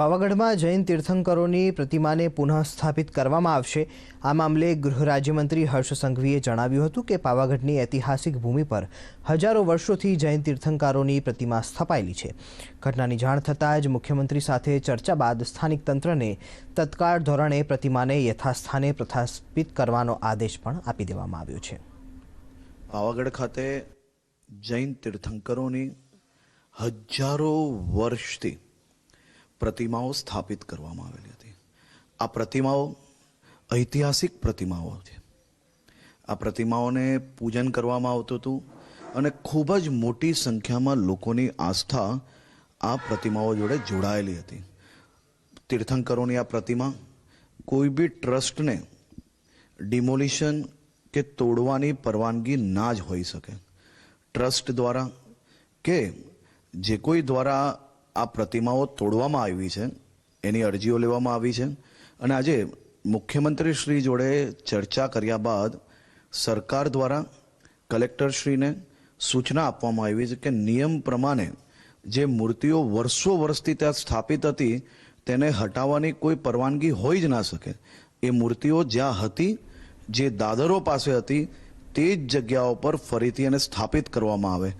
પાવાગઢમાં જૈન તીર્થંકરોની પ્રતિમાને પુનઃ સ્થાપિત કરવામાં આવશે. આ મામલે ગૃહ રાજ્યમંત્રી હર્ષ સંઘવીએ જણાવ્યું હતું કે પાવાગઢની ઐતિહાસિક ભૂમિ પર હજારો વર્ષોથી જૈન તીર્થંકરોની પ્રતિમા સ્થપાયેલી છે. ઘટનાની જાણ થતાં જ મુખ્યમંત્રી સાથે ચર્ચા બાદ સ્થાનિક તંત્રને તત્કાળ ધોરણે પ્રતિમાને યથાસ્થાને પ્રસ્થાપિત કરવાનો આદેશ પણ આપી દેવામાં આવ્યો છે. પાવાગઢ ખાતે જૈન તીર્થંકરોની હજારો વર્ષથી પ્રતિમાઓ સ્થાપિત કરવામાં આવેલી હતી. આ પ્રતિમાઓ ઐતિહાસિક પ્રતિમાઓ છે. આ પ્રતિમાઓને પૂજન કરવામાં આવતું હતું અને ખૂબ જ મોટી સંખ્યામાં લોકોની આસ્થા આ પ્રતિમાઓ જોડે જોડાયેલી હતી. તીર્થંકરોની આ પ્રતિમા કોઈ બી ટ્રસ્ટને ડિમોલિશન કે તોડવાની પરવાનગી ના જ હોઈ શકે. ટ્રસ્ટ દ્વારા કે જે કોઈ દ્વારા આ પ્રતિમાઓ તોડવામાં આવી છે, એની અરજીઓ લેવામાં આવી છે. અને આજે મુખ્યમંત્રી શ્રી જોડે ચર્ચા કર્યા બાદ સરકાર દ્વારા કલેક્ટરશ્રીને સૂચના આપવામાં આવી છે કે નિયમ પ્રમાણે જે મૂર્તિઓ વર્ષો વર્ષથી ત્યાં સ્થાપિત હતી, તેને હટાવવાની કોઈ પરવાનગી હોઈ જ ના શકે. એ મૂર્તિઓ જ્યાં હતી, જે દાદરો પાસે હતી, તે જ જગ્યાઓ પર ફરીથી એને સ્થાપિત કરવામાં આવે.